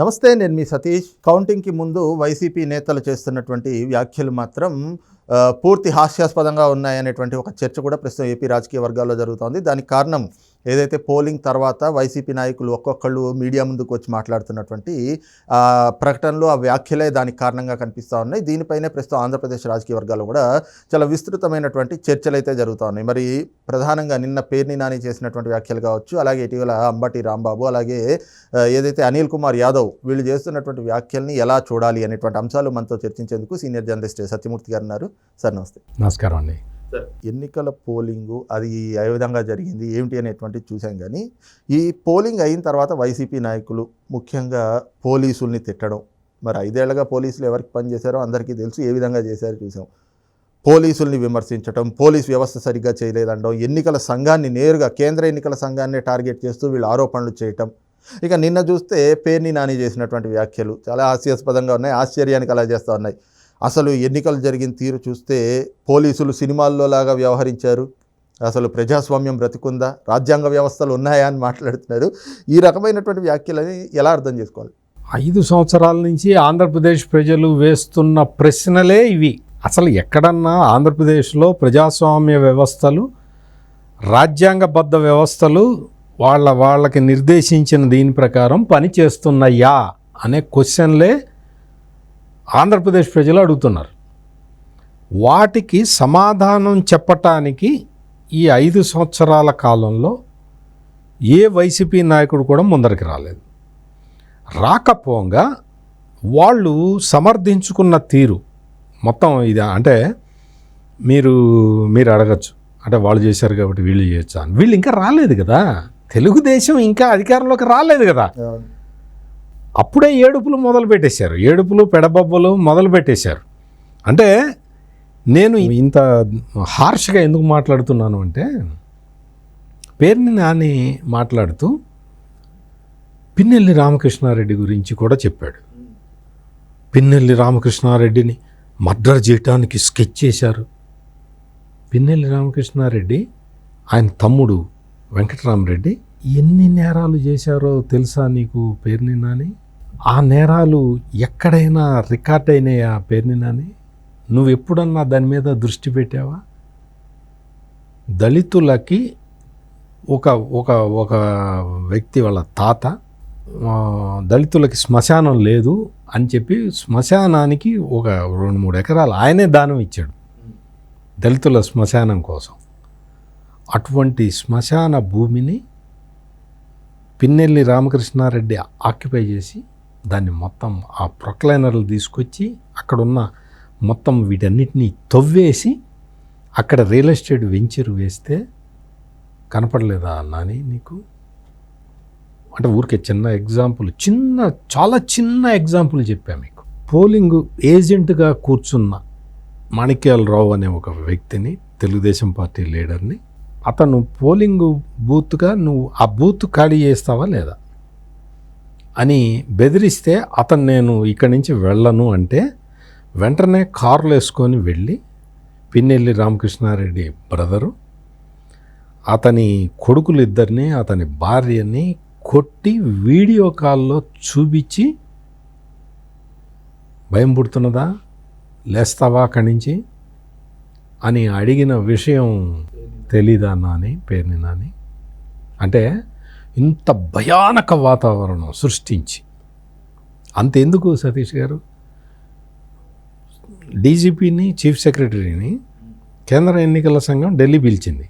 నమస్తే నేను మీ సతీష్. కౌంటింగ్కి ముందు వైసీపీ నేతలు చేస్తున్నటువంటి వ్యాఖ్యలు మాత్రం పూర్తి హాస్యాస్పదంగా ఉన్నాయనేటువంటి ఒక చర్చ కూడా ప్రస్తుతం ఏపీ రాజకీయ వర్గాల్లో జరుగుతోంది. దానికి కారణం ఏదైతే పోలింగ్ తర్వాత వైసీపీ నాయకులు ఒక్కొక్కళ్ళు మీడియా ముందుకు వచ్చి మాట్లాడుతున్నటువంటి ప్రకటనలు ఆ వ్యాఖ్యలే దానికి కారణంగా కనిపిస్తూ ఉన్నాయి. దీనిపైనే ప్రస్తుతం ఆంధ్రప్రదేశ్ రాజకీయ వర్గాలు కూడా చాలా విస్తృతమైనటువంటి చర్చలు అయితే జరుగుతూ ఉన్నాయి. మరి ప్రధానంగా నిన్న పేర్ని నాని చేసినటువంటి వ్యాఖ్యలు కావచ్చు అలాగే ఇటీవల అంబటి రాంబాబు అలాగే ఏదైతే అనిల్ కుమార్ యాదవ్ వీళ్ళు చేస్తున్నటువంటి వ్యాఖ్యల్ని ఎలా చూడాలి అనేటువంటి అంశాలు మనతో చర్చించేందుకు సీనియర్ జర్నలిస్ట్ సత్యమూర్తి గారు ఉన్నారు. సార్ నమస్తే. నమస్కారం అండి. ఎన్నికల పోలింగు అది ఏ విధంగా జరిగింది ఏమిటి అనేటువంటిది చూసాం కానీ ఈ పోలింగ్ అయిన తర్వాత వైసీపీ నాయకులు ముఖ్యంగా పోలీసుల్ని తిట్టడం. మరి ఐదేళ్ళుగా పోలీసులు ఎవరికి పనిచేశారో అందరికీ తెలుసు ఏ విధంగా చేశారో చూసాం పోలీసుల్ని విమర్శించడం పోలీస్ వ్యవస్థ సరిగ్గా చేయలేదనడం ఎన్నికల సంఘాన్ని నేరుగా కేంద్ర ఎన్నికల సంఘాన్ని టార్గెట్ చేస్తూ వీళ్ళు ఆరోపణలు చేయటం. ఇక నిన్న చూస్తే పేర్ని నాని చేసినటువంటి వ్యాఖ్యలు చాలా హాస్యాస్పదంగా ఉన్నాయి ఆశ్చర్యానికి అలా చేస్తూ ఉన్నాయి. అసలు ఎన్నికలు జరిగిన తీరు చూస్తే పోలీసులు సినిమాల్లో లాగా వ్యవహరించారు. అసలు ప్రజాస్వామ్యం బ్రతికుందా? రాజ్యాంగ వ్యవస్థలు ఉన్నాయా అని మాట్లాడుతున్నారు. ఈ రకమైనటువంటి వ్యాఖ్యలని ఎలా అర్థం చేసుకోవాలి? ఐదు సంవత్సరాల నుంచి ఆంధ్రప్రదేశ్ ప్రజలు వేస్తున్న ప్రశ్నలే ఇవి. అసలు ఎక్కడన్నా ఆంధ్రప్రదేశ్లో ప్రజాస్వామ్య వ్యవస్థలు రాజ్యాంగబద్ధ వ్యవస్థలు వాళ్ళ వాళ్ళకి నిర్దేశించిన దీని ప్రకారం పనిచేస్తున్నాయా అనే క్వశ్చన్లే ఆంధ్రప్రదేశ్ ప్రజలు అడుగుతున్నారు. వాటికి సమాధానం చెప్పటానికి ఈ ఐదు సంవత్సరాల కాలంలో ఏ వైసీపీ నాయకుడు కూడా ముందరికి రాలేదు. రాకపోగా వాళ్ళు సమర్థించుకున్న తీరు మొత్తం ఇది అంటే మీరు మీరు అడగచ్చు. అంటే వాళ్ళు చేశారు కాబట్టి వీళ్ళు చేయొచ్చా అని. వీళ్ళు ఇంకా రాలేదు కదా. తెలుగుదేశం ఇంకా అధికారంలోకి రాలేదు కదా. అప్పుడే ఏడుపులు మొదలు పెట్టేశారు. ఏడుపులు పెడబొబ్బలు మొదలు పెట్టేశారు. అంటే నేను ఇంత హార్ష్గా ఎందుకు మాట్లాడుతున్నాను అంటే పేరుని నాని మాట్లాడుతూ పిన్నెల్లి రామకృష్ణారెడ్డి గురించి కూడా చెప్పాడు. పిన్నెల్లి రామకృష్ణారెడ్డిని మర్డర్ చేయటానికి స్కెచ్ చేశారు. పిన్నెల్లి రామకృష్ణారెడ్డి ఆయన తమ్ముడు వెంకటరామరెడ్డి ఎన్ని నేరాలు చేశారో తెలుసా నీకు పేరుని నాని? ఆ నేరాలు ఎక్కడైనా రికార్డ్ అయినాయా ఆ నాని? నువ్వు ఎప్పుడన్నా దాని మీద దృష్టి పెట్టావా? దళితులకి ఒక ఒక ఒక వ్యక్తి వాళ్ళ తాత దళితులకి శ్మశానం లేదు అని చెప్పి శ్మశానానికి ఒక రెండు మూడు ఎకరాలు ఆయనే దానం ఇచ్చాడు దళితుల శ్మశానం కోసం. అటువంటి శ్మశాన భూమిని పిన్నెల్లి రామకృష్ణారెడ్డి ఆక్యుపై చేసి దాన్ని మొత్తం ఆ ప్రొక్లైనర్లు తీసుకొచ్చి అక్కడున్న మొత్తం వీటన్నిటినీ తవ్వేసి అక్కడ రియల్ ఎస్టేట్ వెంచర్ వేస్తే కనపడలేదా నాని నీకు? అంటే ఊరికే చిన్న ఎగ్జాంపుల్ చిన్న చాలా చిన్న ఎగ్జాంపుల్ చెప్పా మీకు. పోలింగ్ ఏజెంట్గా కూర్చున్న మాణిక్యాలరావు అనే ఒక వ్యక్తిని తెలుగుదేశం పార్టీ లీడర్ని అతను పోలింగ్ బూత్గా నువ్వు ఆ బూత్ ఖాళీ చేస్తావా లేదా? అని బెదిరిస్తే అతను నేను ఇక్కడి నుంచి వెళ్ళను అంటే వెంటనే కారులు వేసుకొని వెళ్ళి పిన్నెల్లి రామకృష్ణారెడ్డి బ్రదరు అతని కొడుకులు ఇద్దరిని అతని భార్యని కొట్టి వీడియో కాల్లో చూపించి భయం పుడుతున్నదా? లేస్తావా అక్కడి నుంచి? అని అడిగిన విషయం తెలీదా నాని? పేరుని నాని? అంటే ఇంత భయానక వాతావరణం సృష్టించి. అంతెందుకు సతీష్ గారు? డీజీపీని చీఫ్ సెక్రటరీని కేంద్ర ఎన్నికల సంఘం ఢిల్లీ పిలిచింది.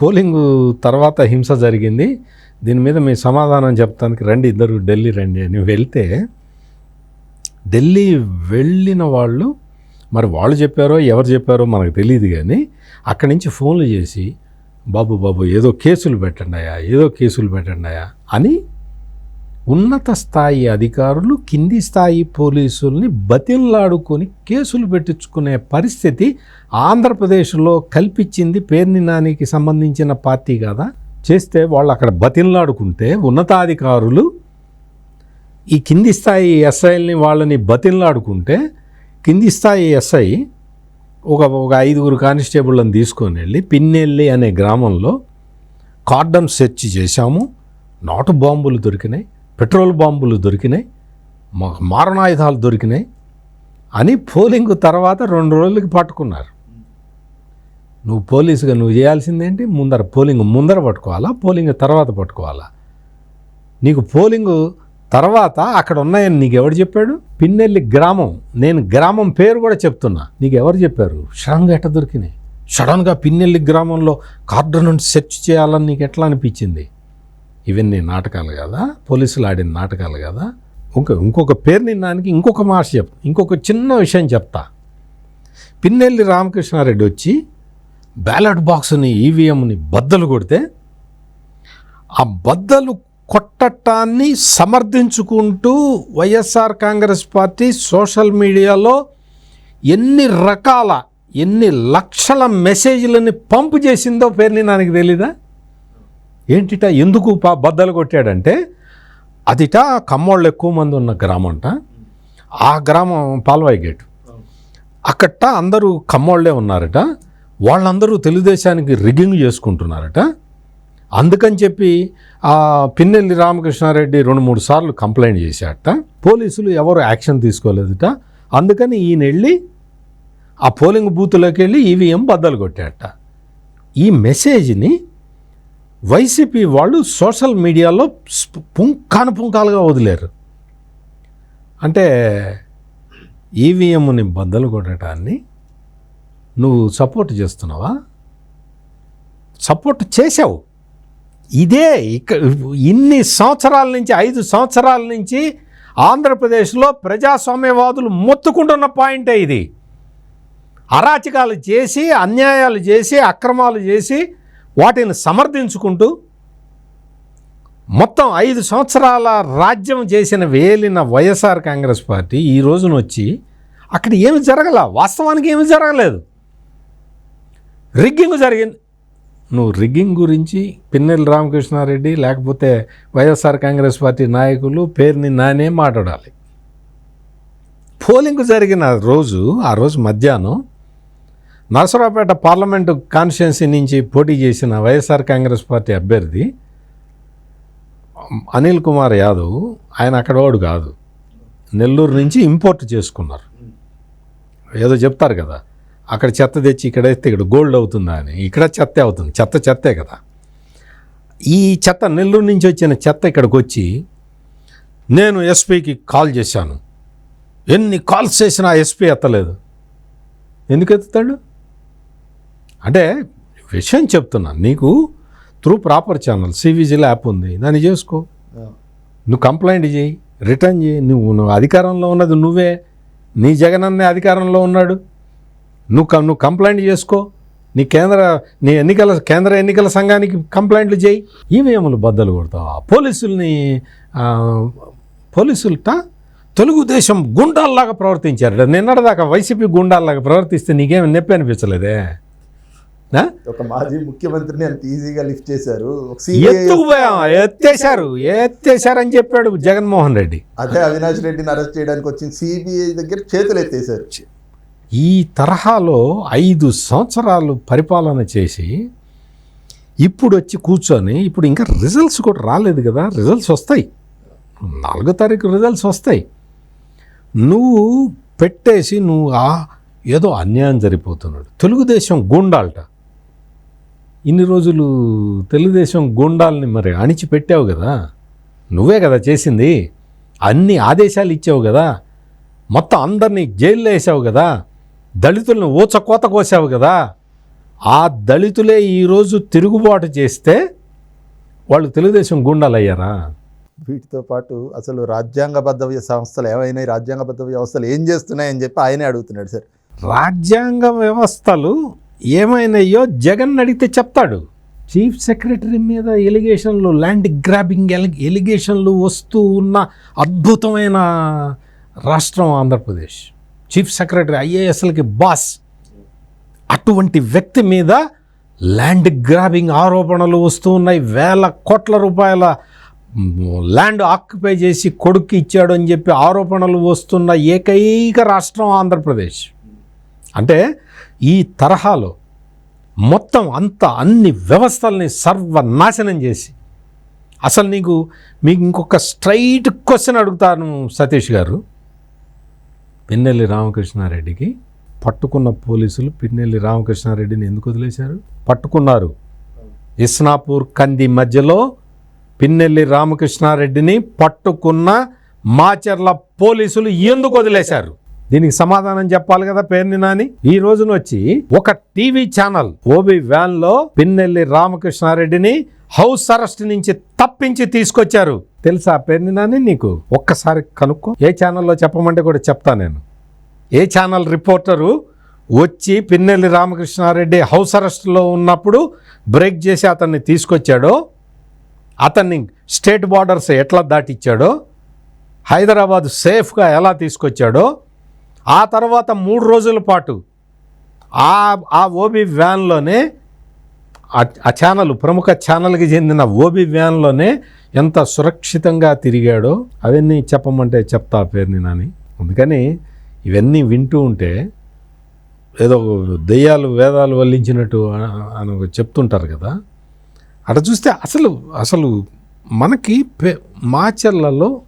పోలింగ్ తర్వాత హింస జరిగింది. దీని మీద మీ సమాధానం చెప్తానికి రండి ఇద్దరు ఢిల్లీ రండి అని వెళ్తే ఢిల్లీ వెళ్ళిన వాళ్ళు మరి వాళ్ళు చెప్పారో ఎవరు చెప్పారో మనకు తెలియదు కానీ అక్కడి నుంచి ఫోన్లు చేసి బాబు బాబు ఏదో కేసులు పెట్టండి అయ్యా ఏదో కేసులు పెట్టండి అయ్యా అని ఉన్నత స్థాయి అధికారులు కింది స్థాయి పోలీసుల్ని బతిన్లాడుకొని కేసులు పెట్టించుకునే పరిస్థితి ఆంధ్రప్రదేశ్లో కల్పించింది పేర్ని నానికి సంబంధించిన పార్టీ కదా? చేస్తే వాళ్ళు అక్కడ బతిన్లాడుకుంటే ఉన్నతాధికారులు ఈ కింది స్థాయి ఎస్ఐల్ని వాళ్ళని బతిన్లాడుకుంటే కింది స్థాయి ఎస్ఐ ఒక ఒక ఐదుగురు కానిస్టేబుల్ని తీసుకొని వెళ్ళి పిన్నెల్లి అనే గ్రామంలో కార్డన్ సెర్చ్ చేశాము. నాటు బాంబులు దొరికినాయి పెట్రోల్ బాంబులు దొరికినాయి మా- మారణాయుధాలు దొరికినాయి అని పోలింగ్ తర్వాత రెండు రోజులకి పట్టుకున్నారు. నువ్వు పోలీసుగా నువ్వు చేయాల్సిందేంటి ముందర పోలింగ్ ముందర పట్టుకోవాలా? పోలింగ్ తర్వాత పట్టుకోవాలా? నీకు పోలింగ్ తర్వాత అక్కడ ఉన్నాయని నీకు ఎవరు చెప్పాడు? పిన్నెల్లి గ్రామం. నేను గ్రామం పేరు కూడా చెప్తున్నా. నీకు ఎవరు చెప్పారు? సడన్గా ఎట్ట దొరికినాయి? సడన్గా పిన్నెల్లి గ్రామంలో కార్డన్ సెర్చ్ చేయాలని నీకు ఎట్లా అనిపించింది? ఇవన్నీ నాటకాలు కదా? పోలీసులు ఆడిన నాటకాలు కదా? ఇంకో ఇంకొక పేరు నిన్నానికి ఇంకొక మాట చెప్ ఇంకొక చిన్న విషయం చెప్తా. పిన్నెల్లి రామకృష్ణారెడ్డి వచ్చి బ్యాలెట్ బాక్స్ని ఈవీఎంని బద్దలు కొడితే ఆ బద్దలు కొట్టటాన్ని సమర్థించుకుంటూ వైఎస్ఆర్ కాంగ్రెస్ పార్టీ సోషల్ మీడియాలో ఎన్ని రకాల ఎన్ని లక్షల మెసేజ్లని పంపు చేసిందో పేరుని నాకు తెలీదా? ఏంటిట ఎందుకు పా బద్దలు కొట్టాడంటే అదిట కమ్మోళ్ళు ఎక్కువ మంది ఉన్న గ్రామంట. ఆ గ్రామం పాల్వాయి గేటు. అక్కట అందరూ కమ్మోళ్ళే ఉన్నారట. వాళ్ళందరూ తెలుగుదేశానికి రిగ్గింగ్ చేసుకుంటున్నారట. అందుకని చెప్పి ఆ పిన్నెల్లి రామకృష్ణారెడ్డి రెండు మూడు సార్లు కంప్లైంట్ చేశాడట. పోలీసులు ఎవరు యాక్షన్ తీసుకోలేదుట. అందుకని ఈయన వెళ్ళి ఆ పోలింగ్ బూత్లోకి వెళ్ళి ఈవీఎం బద్దలు కొట్టాడట. ఈ మెసేజ్ని వైసీపీ వాళ్ళు సోషల్ మీడియాలో పుంకాను పుంకాలుగా వదిలేరు. అంటే ఈవీఎంని బద్దలు కొట్టడాన్ని నువ్వు సపోర్ట్ చేస్తున్నావా? సపోర్ట్ చేసావు ఇదే ఇక ఇన్ని సంవత్సరాల నుంచి ఐదు సంవత్సరాల నుంచి ఆంధ్రప్రదేశ్లో ప్రజాస్వామ్యవాదులు మొత్తుకుంటున్న పాయింటే ఇది. అరాచకాలు చేసి అన్యాయాలు చేసి అక్రమాలు చేసి వాటిని సమర్థించుకుంటూ మొత్తం ఐదు సంవత్సరాల రాజ్యం చేసిన వేలిన వైఎస్ఆర్ కాంగ్రెస్ పార్టీ ఈ రోజున వచ్చి అక్కడ ఏమి జరగల? వాస్తవానికి ఏమి జరగలేదు. రిగ్గింగ్ జరిగింది నువ్వు రిగ్గింగ్ గురించి పిన్నెల్లి రామకృష్ణారెడ్డి లేకపోతే వైఎస్ఆర్ కాంగ్రెస్ పార్టీ నాయకులు పేరుని నానే మాట్లాడాలి. పోలింగ్ జరిగిన రోజు ఆ రోజు మధ్యాహ్నం నరసరావుపేట పార్లమెంటు కాన్స్టిట్యున్సీ నుంచి పోటీ చేసిన వైఎస్ఆర్ కాంగ్రెస్ పార్టీ అభ్యర్థి అనిల్ కుమార్ యాదవ్ ఆయన అక్కడోడు కాదు. నెల్లూరు నుంచి ఇంపోర్ట్ చేసుకున్నారు. ఏదో చెప్తారు కదా. అక్కడ చెత్త తెచ్చి ఇక్కడ వేస్తే ఇక్కడ గోల్డ్ అవుతుందా అని. ఇక్కడ చెత్తే అవుతుంది. చెత్త చెత్తే కదా. ఈ చెత్త నెల్లూరు నుంచి వచ్చిన చెత్త ఇక్కడికి వచ్చి నేను ఎస్పీకి కాల్ చేశాను. ఎన్ని కాల్స్ చేసినా ఎస్పీ ఎత్తలేదు. ఎందుకు ఎత్తుతాడు? అంటే విషయం చెప్తున్నా. నీకు through proper channel cVIGIL app ఉంది. దాన్ని చేసుకో. నువ్వు కంప్లైంట్ చేయి రిటర్న్ చేయి. నువ్వు నువ్వు అధికారంలో ఉన్నది నువ్వే. నీ జగనన్నే అధికారంలో ఉన్నాడు. నువ్వు నువ్వు కంప్లైంట్ చేసుకో. నీ కేంద్ర నీ ఎన్నికల కేంద్ర ఎన్నికల సంఘానికి కంప్లైంట్లు చేయి. ఈవీఎంలు బద్దలు కొడతావా పోలీసుల్ని పోలీసులట తెలుగుదేశం గుండాల్లాగా ప్రవర్తించారు నిన్నటిదాకా వైసీపీ గుండాల్లాగా ప్రవర్తిస్తే నీకేమి నొప్పి అనిపించలేదే? ఒక మాజీ ముఖ్యమంత్రిని అంత ఈజీగా లిఫ్ట్ చేశారు. ఎత్తుకుపోయాం ఎత్తేశారు ఎత్తేశారని చెప్పాడు జగన్మోహన్ రెడ్డి. అదే అవినాష్ రెడ్డిని అరెస్ట్ చేయడానికి వచ్చిన సిబిఐ దగ్గర చేతులు ఎత్తేసారు ఈ తరహాలో ఐదు సంవత్సరాలు పరిపాలన చేసి ఇప్పుడు వచ్చి కూర్చొని ఇప్పుడు ఇంకా రిజల్ట్స్ కూడా రాలేదు కదా. రిజల్ట్స్ వస్తాయి. నాలుగో తారీఖు రిజల్ట్స్ వస్తాయి. నువ్వు పెట్టేసి నువ్వు ఆ ఏదో అన్యాయం జరిగిపోతున్నాడు. తెలుగుదేశం గుండాలట. ఇన్ని రోజులు తెలుగుదేశం గుండాల్ని మరి అణిచిపెట్టావు కదా. నువ్వే కదా చేసింది. అన్ని ఆదేశాలు ఇచ్చావు కదా. మొత్తం అందరినీ జైల్లో వేసావు కదా. దళితులను ఊచకోత కోసావు కదా ఆ దళితులే ఈరోజు తిరుగుబాటు చేస్తే వాళ్ళు తెలుగుదేశం గుండాలు అయ్యారా వీటితో పాటు అసలు రాజ్యాంగబద్ధ సంస్థలు ఏమైనా రాజ్యాంగబద్ధ వ్యవస్థలు ఏం చేస్తున్నాయని చెప్పి ఆయనే అడుగుతున్నాడు సార్. రాజ్యాంగ వ్యవస్థలు ఏమైనాయో జగన్ అడిగితే చెప్తాడు. చీఫ్ సెక్రటరీ మీద ఎలిగేషన్లు ల్యాండ్ గ్రాబింగ్ ఎలి- ఎలిగేషన్లు వస్తూ ఉన్న అద్భుతమైన రాష్ట్రం ఆంధ్రప్రదేశ్. చీఫ్ సెక్రటరీ ఐఏఎస్ఎల్కి బాస్. అటువంటి వ్యక్తి మీద ల్యాండ్ గ్రాబింగ్ ఆరోపణలు వస్తూ ఉన్నాయి. వేల కోట్ల రూపాయల ల్యాండ్ ఆక్యుపై చేసి కొడుకు ఇచ్చాడు అని చెప్పి ఆరోపణలు వస్తున్న ఏకైక రాష్ట్రం ఆంధ్రప్రదేశ్. అంటే ఈ తరహాలో మొత్తం అంత అన్ని వ్యవస్థల్ని సర్వనాశనం చేసి అసలు నీకు మీకు ఇంకొక స్ట్రైట్ క్వశ్చన్ అడుగుతాను సతీష్ గారు. పిన్నెల్లి రామకృష్ణారెడ్డికి పట్టుకున్న పోలీసులు పిన్నెల్లి రామకృష్ణారెడ్డిని ఎందుకు వదిలేశారు? పట్టుకున్నారు. ఇస్నాపూర్ కంది మధ్యలో పిన్నెల్లి రామకృష్ణారెడ్డిని పట్టుకున్న మాచర్ల పోలీసులు ఎందుకు వదిలేశారు? దీనికి సమాధానం చెప్పాలి కదా పేర్ని నాని? ఈ రోజున వచ్చి ఒక టీవీ ఛానల్ ఓబి వ్యాన్లో పిన్నెల్లి రామకృష్ణారెడ్డిని హౌస్ అరెస్ట్ నుంచి తప్పించి తీసుకొచ్చారు. తెలుసా పేర్ని నీకు? ఒక్కసారి కనుక్కో. ఏ ఛానల్లో చెప్పమంటే కూడా చెప్తా నేను. ఏ ఛానల్ రిపోర్టరు వచ్చి పిన్నెల్లి రామకృష్ణారెడ్డి హౌస్ అరెస్ట్లో ఉన్నప్పుడు బ్రేక్ చేసి అతన్ని తీసుకొచ్చాడో అతన్ని స్టేట్ బార్డర్స్ ఎట్లా దాటిచ్చాడో హైదరాబాద్ సేఫ్గా ఎలా తీసుకొచ్చాడో ఆ తర్వాత మూడు రోజుల పాటు ఆ ఆ ఓబీ వ్యాన్లోనే ఆ ఛానల్ ప్రముఖ ఛానల్కి చెందిన ఓబీ వ్యాన్లోనే ఎంత సురక్షితంగా తిరిగాడో అవన్నీ చెప్పమంటే చెప్తా పేరుని నాని. అందుకని ఇవన్నీ వింటూ ఉంటే ఏదో దెయ్యాలు వేదాలు వల్లించినట్టు అని చెప్తుంటారు కదా. అట చూస్తే అసలు అసలు మనకి పె- మాచర్లలో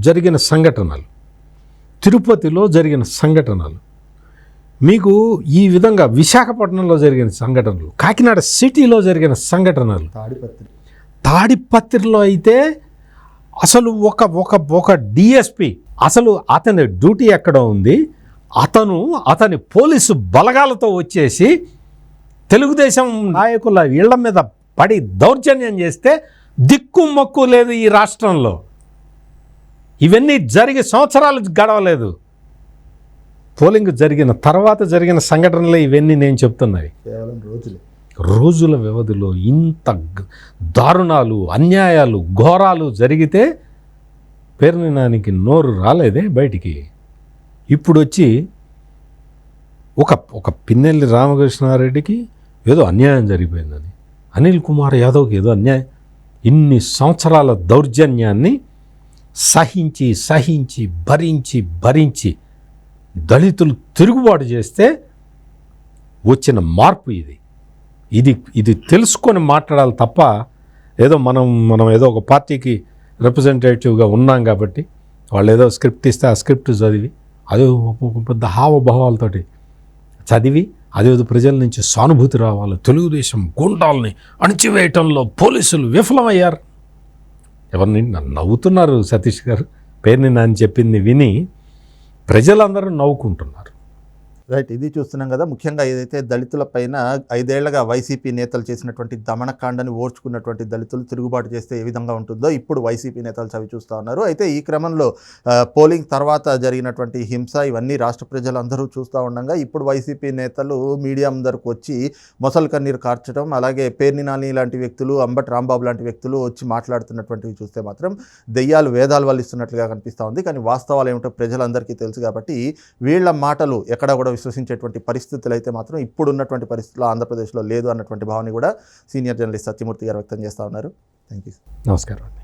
జరిగిన సంఘటనలు తిరుపతిలో జరిగిన సంఘటనలు మీకు ఈ విధంగా విశాఖపట్నంలో జరిగిన సంఘటనలు కాకినాడ సిటీలో జరిగిన సంఘటనలు తాడిపత్రి. తాడిపత్రిలో అయితే అసలు ఒక ఒక ఒక డిఎస్పి అసలు అతని డ్యూటీ ఎక్కడ ఉంది? అతను అతని పోలీసు బలగాలతో వచ్చేసి తెలుగుదేశం నాయకుల ఇళ్ళ మీద పడి దౌర్జన్యం చేస్తే దిక్కు మొక్కు లేదు ఈ రాష్ట్రంలో. ఇవన్నీ జరిగి సంవత్సరాలు గడవలేదు. పోలింగ్ జరిగిన తర్వాత జరిగిన సంఘటనలే ఇవన్నీ నేను చెప్తున్నవి. కేవలం రోజులే. రోజుల వ్యవధిలో ఇంత దారుణాలు అన్యాయాలు ఘోరాలు జరిగితే పేర్నినానికి నోరు రాలేదే బయటికి. ఇప్పుడు వచ్చి ఒక ఒక పిన్నెల్లి రామకృష్ణారెడ్డికి ఏదో అన్యాయం జరిగిపోయిందని అనిల్ కుమార్ యాదవ్కి ఏదో అన్యాయం ఇన్ని సంవత్సరాల దౌర్జన్యాన్ని సహించి సహించి భరించి భరించి దళితులు తిరుగుబాటు చేస్తే వచ్చిన మార్పు ఇది. ఇది ఇది తెలుసుకొని మాట్లాడాలి తప్ప ఏదో మనం మనం ఏదో ఒక పార్టీకి రిప్రజెంటేటివ్గా ఉన్నాం కాబట్టి వాళ్ళు ఏదో స్క్రిప్ట్ ఇస్తే ఆ స్క్రిప్ట్ చదివి అదే ఒక పెద్ద హావభావాలతోటి చదివి అదేదో ప్రజల నుంచి సానుభూతి రావాలి తెలుగుదేశం గుండాల్ని అణిచివేయటంలో పోలీసులు విఫలమయ్యారు. ఎవరిని నవ్వుతున్నారు సతీష్ గారు పేరుని నాని చెప్పింది విని ప్రజలందరూ నవ్వుకుంటున్నారు. రైట్ ఇది చూస్తున్నాం కదా. ముఖ్యంగా ఏదైతే దళితుల పైన ఐదేళ్ళుగా వైసీపీ నేతలు చేసినటువంటి దమనకాండని ఓర్చుకున్నటువంటి దళితులు తిరుగుబాటు చేస్తే ఏ విధంగా ఉంటుందో ఇప్పుడు వైసీపీ నేతలు చవి చూస్తూ ఉన్నారు. అయితే ఈ క్రమంలో పోలింగ్ తర్వాత జరిగినటువంటి హింస ఇవన్నీ రాష్ట్ర ప్రజలందరూ చూస్తూ ఉండగా ఇప్పుడు వైసీపీ నేతలు మీడియా ముందరకు వచ్చి మొసలు కన్నీరు కార్చడం అలాగే పేర్ని నాని లాంటి వ్యక్తులు అంబటి రాంబాబు లాంటి వ్యక్తులు వచ్చి మాట్లాడుతున్నటువంటివి చూస్తే మాత్రం దెయ్యాలు వేదాలు వల్లిస్తున్నట్లుగా కనిపిస్తూ ఉంది. కానీ వాస్తవాలు ఏమిటో ప్రజలందరికీ తెలుసు కాబట్టి వీళ్ళ మాటలు ఎక్కడ కూడా విశ్వసించేటువంటి పరిస్థితులు అయితే మాత్రం ఇప్పుడు ఉన్నటువంటి పరిస్థితుల్లో ఆంధ్రప్రదేశ్లో లేదు అన్నటువంటి భావన కూడా సీనియర్ జర్నలిస్ట్ సత్యమూర్తి గారు వ్యక్తం చేస్తూ ఉన్నారు. థ్యాంక్ యూ నమస్కారం